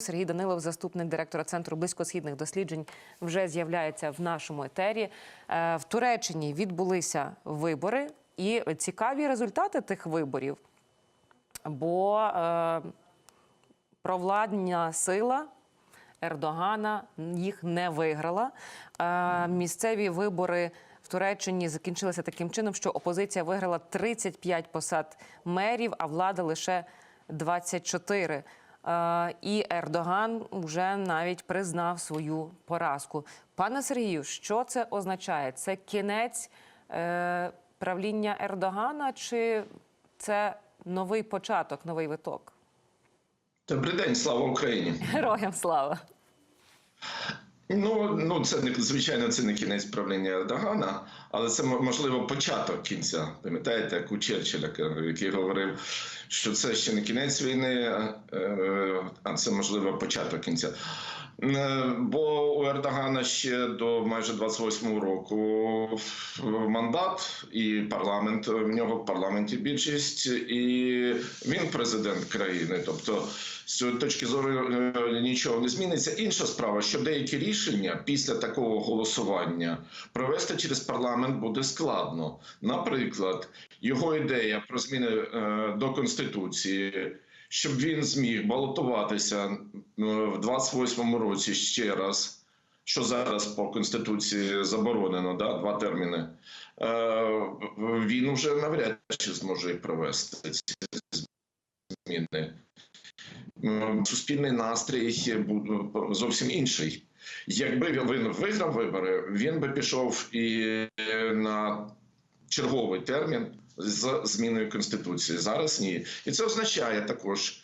Сергій Данилов, заступник директора центру близькосхідних досліджень, вже з'являється в нашому етері. Е, В Туреччині відбулися вибори і цікаві результати тих виборів. Бо е, провладня сила Ердогана їх не виграла. Е, Місцеві вибори в Туреччині закінчилися таким чином, що опозиція виграла 35 посад мерів, а влада лише 24. Е, І Ердоган вже навіть признав свою поразку. Пане Сергію, що це означає? Це кінець е, правління Ердогана, чи це новий початок, новий виток? Добрий день, слава Україні. Героям слава! Ну ну це не звичайно, це не кінець правління Ердогана, але це можливо початок кінця. Пам'ятаєте, як у Черчилля, який говорив, що це ще не кінець війни, е, а це можливо початок кінця. Е, Бо у Ердогана ще до майже 28-го року мандат і парламент в нього в парламенті більшість, і він президент країни. Тобто, з точки зору е, нічого не зміниться. Інша справа, що деякі рішення після такого голосування провести через парламент буде складно. Наприклад, його ідея про зміни е, до конституції. Щоб він зміг балотуватися в 28-му році ще раз, що зараз по конституції заборонено, да, два терміни. Е, він вже навряд чи зможе провести ці зміни. Суспільний настрій бу- зовсім інший. Якби він виграв вибори, він би пішов і на черговий термін з зміною конституції. Зараз ні, і це означає також,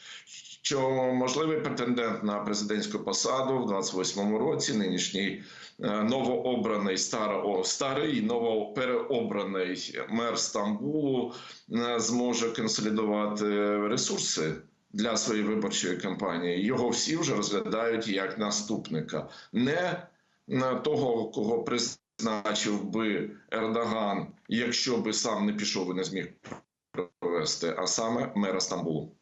що можливий претендент на президентську посаду в 28-му році, нинішній е, новообраний старо, старий новопереобраний мер Стамбулу е, зможе консолідувати ресурси. Для своєї виборчої кампанії. Його всі вже розглядають як наступника, не на того, кого призначив би Ердоган, якщо би сам не пішов і не зміг провести, а саме мера Стамбулу.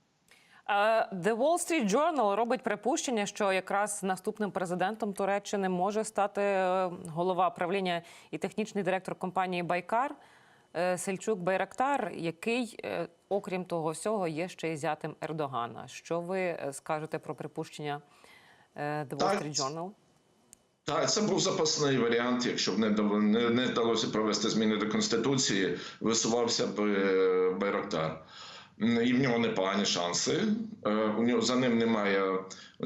Е, The Wall Street Journal робить припущення, що якраз наступним президентом Туреччини може стати е, голова правління і технічний директор компанії Байкар. е, Сельчук Байрактар, який, е, окрім того всього, є ще й зятем Ердогана. Що ви е, скажете про припущення е, The Wall Street Journal? Так, це був запасний варіант. Якщо б не не, не вдалося провести зміни до конституції, висувався б е, Байрактар. І в нього непогані шанси. Е, У нього за ним немає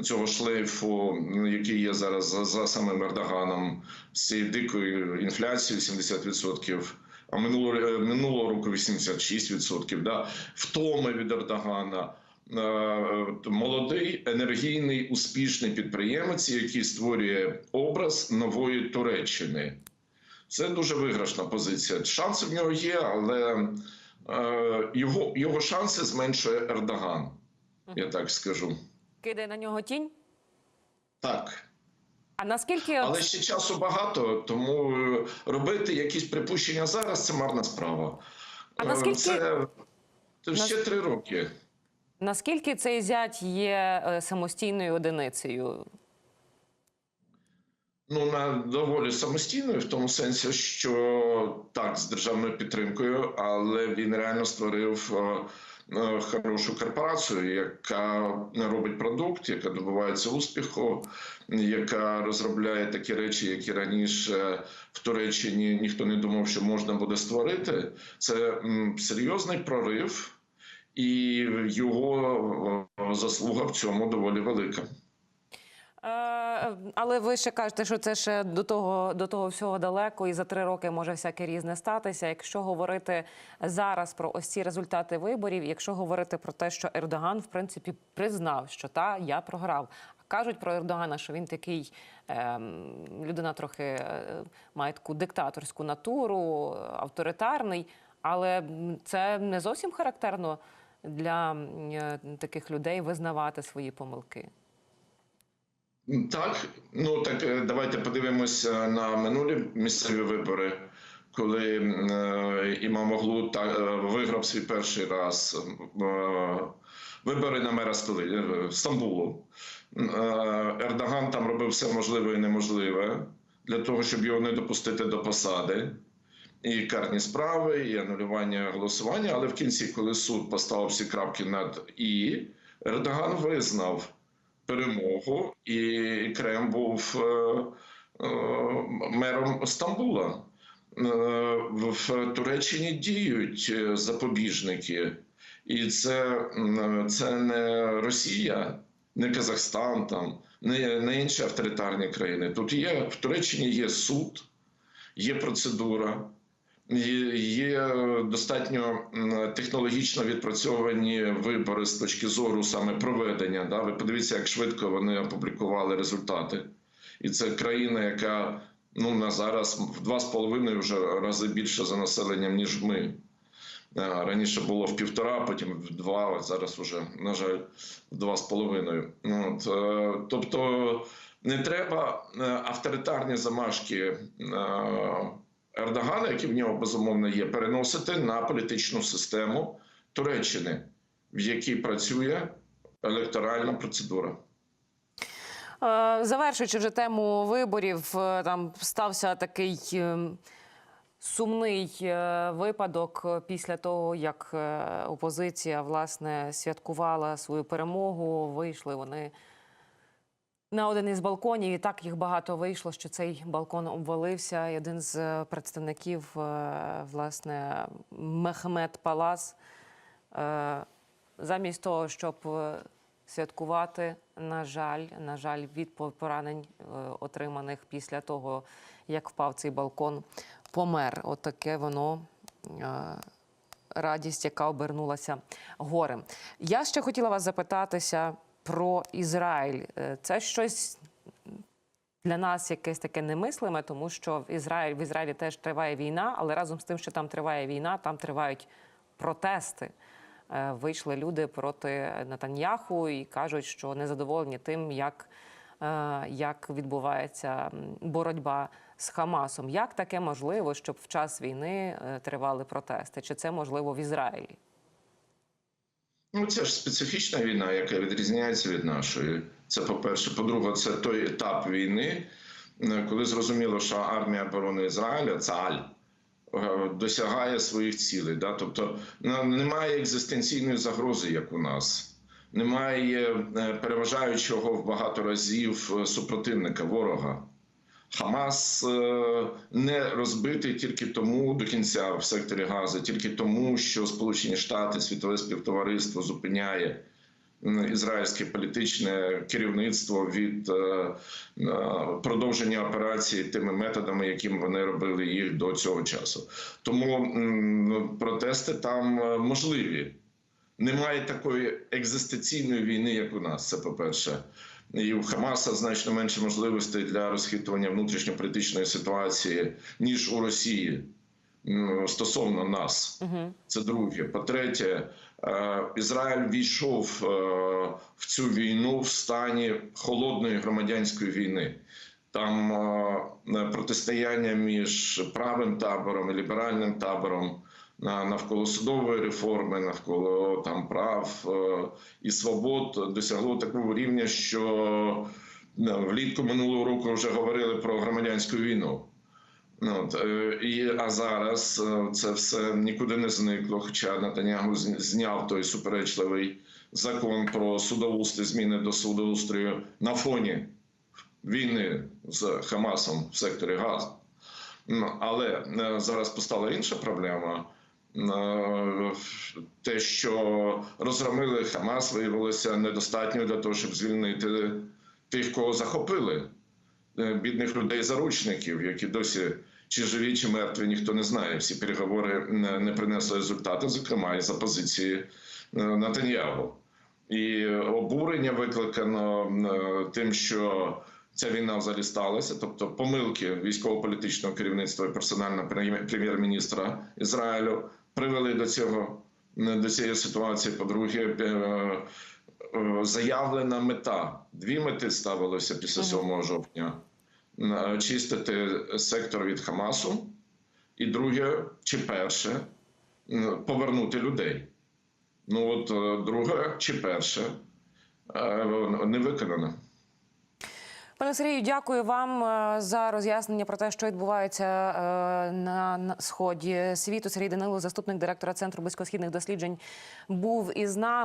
цього шлейфу, який є зараз за, за самим Ердоганом з цією дикою інфляцією 70%. А минулого, е, минулого року 86%, да, втоми від Ердогана. Е, молодий, енергійний, успішний підприємець, який створює образ нової Туреччини. Це дуже виграшна позиція. Шанси в нього є, але е, його, його шанси зменшує Ердоган. Я так скажу. Кидає на нього тінь? Так. А наскільки Але ще часу багато, тому е, робити якісь припущення зараз це марна справа. А Е, наскільки- Це, це Нас- ще три роки. наскільки цей зять є е, самостійною одиницею? Ну, на доволі самостійною, в тому сенсі, що так, з державною підтримкою, але він реально створив хорошу корпорацію, яка робить продукт, яка добивається успіху, яка розробляє такі речі, які раніше в Туреччині ніхто не думав, що можна буде створити. Це серйозний прорив, і його е, заслуга в цьому доволі велика. Е, Але ви ще кажете, що це ще до того, до того всього далеко, і за три роки може всяке різне статися. Якщо говорити зараз про ось ці результати виборів, якщо говорити про те, що Ердоган в принципі признав, що та я програв. Кажуть про Ердогана, що він такий ем, людина трохи е, має таку диктаторську натуру, авторитарний, але це не зовсім характерно для е, таких людей визнавати свої помилки. Так, ну так е, давайте подивимося на минулі місцеві вибори, коли е, Імамоглу та е, виграв свій перший раз е, вибори на мера столи е, Стамбулу. Е, Ердоган там робив все можливе і неможливе для того, щоб його не допустити до посади. І карні справи, і анулювання голосування. Але в кінці, коли суд поставив всі крапки над і, Ердоган визнав перемогу, і Крем був е, е, мером Стамбула. Е, В Туреччині діють запобіжники, і це, це не Росія, не Казахстан, там, не, не інші авторитарні країни. Тут є в Туреччині є суд, є процедура. Є достатньо технологічно відпрацьовані вибори з точки зору саме проведення. Да? Ви подивіться, як швидко вони опублікували результати. І це країна, яка ну, на зараз в два з половиною вже рази більше за населенням, ніж ми. Раніше було в півтора, потім в два, зараз вже, на жаль, в два з половиною. Ну, От, е, тобто не треба е, авторитарні замашки е, Ердогана, які в нього безумовно є, переносити на політичну систему Туреччини, в якій працює електоральна процедура. Е, Завершуючи вже тему виборів, е, там стався такий е, сумний випадок після того, як опозиція власне святкувала свою перемогу. Вийшли вони на один із балконів, і так їх багато вийшло, що цей балкон обвалився. І один з е, представників, е, власне, Мехмед Палас, е, замість того, щоб святкувати, на жаль, на жаль, від поранень, отриманих після того, як впав цей балкон, помер. От воно. Радість, яка обернулася горем. Я ще хотіла вас запитатися про Ізраїль. Е, Це щось для нас якесь таке немислиме, тому що в Ізраїль в Ізраїлі теж триває війна, але разом з тим, що там триває війна, там тривають протести. Е, Вийшли люди проти Натаньяху і кажуть, що незадоволені тим, як, е, як відбувається боротьба з Хамасом. Як таке можливо, щоб в час війни тривали протести? Чи це можливо в Ізраїлі? Ну, це ж специфічна війна, яка відрізняється від нашої. Це по-перше. По-друге, це той етап війни, е, коли зрозуміло, що армія оборони Ізраїля, ЦАЛь, е, досягає своїх цілей. Да? Тобто ну, немає екзистенційної загрози, як у нас. Немає е, переважаючого в багато разів супротивника, ворога. Хамас е, не розбитий тільки тому до кінця в секторі Гази, тільки тому, що Сполучені Штати, світове співтовариство зупиняє ізраїльське політичне керівництво від е, е, продовження операції тими методами, якими вони робили їх до цього часу. Тому протести там можливі. Немає такої екзистенційної війни, як у нас. Це по-перше. І у Хамаса значно менше можливостей для розхитування внутрішньополітичної ситуації, ніж у Росії стосовно нас. Це друге. По-третє, е, Ізраїль війшов е, в цю війну в стані холодної громадянської війни. Там е, протистояння між правим табором і ліберальним табором навколо судової реформи, навколо там прав е, і свобод досягло такого рівня, що е, влітку минулого року вже говорили про громадянську війну. Ну, от, е, і, а зараз це все нікуди не зникло. Хоча Натаняху з- зняв той суперечливий закон про судоустрій, зміни до судоустрою на фоні війни з Хамасом в секторі Газу. Ну, Але зараз постала інша проблема. Е, Те, що розгромили Хамас, виявилося недостатньо для того, щоб звільнити тих, кого захопили, Е, бідних людей, заручників, які досі чи живі, чи мертві, ніхто не знає. Всі переговори не не принесли результату, зокрема і за позиції е, Натаньягу. І обурення викликано тим, що ця війна взагалі сталася, тобто помилки військово-політичного керівництва і персонального прем'єр- прем'єр-міністра Ізраїлю привели до цього е, до цієї ситуації. По-друге, е, е, заявлена мета. Дві мети ставилося після 7 жовтня: М, очистити сектор від Хамасу, і друге, чи перше, повернути людей. Ну от друге чи перше. не виконано. Пане Сергію, дякую вам е, за роз'яснення про те, що відбувається е, на, сході світу. Сергій Данило, заступник директора центру близькосхідних досліджень, був із нами.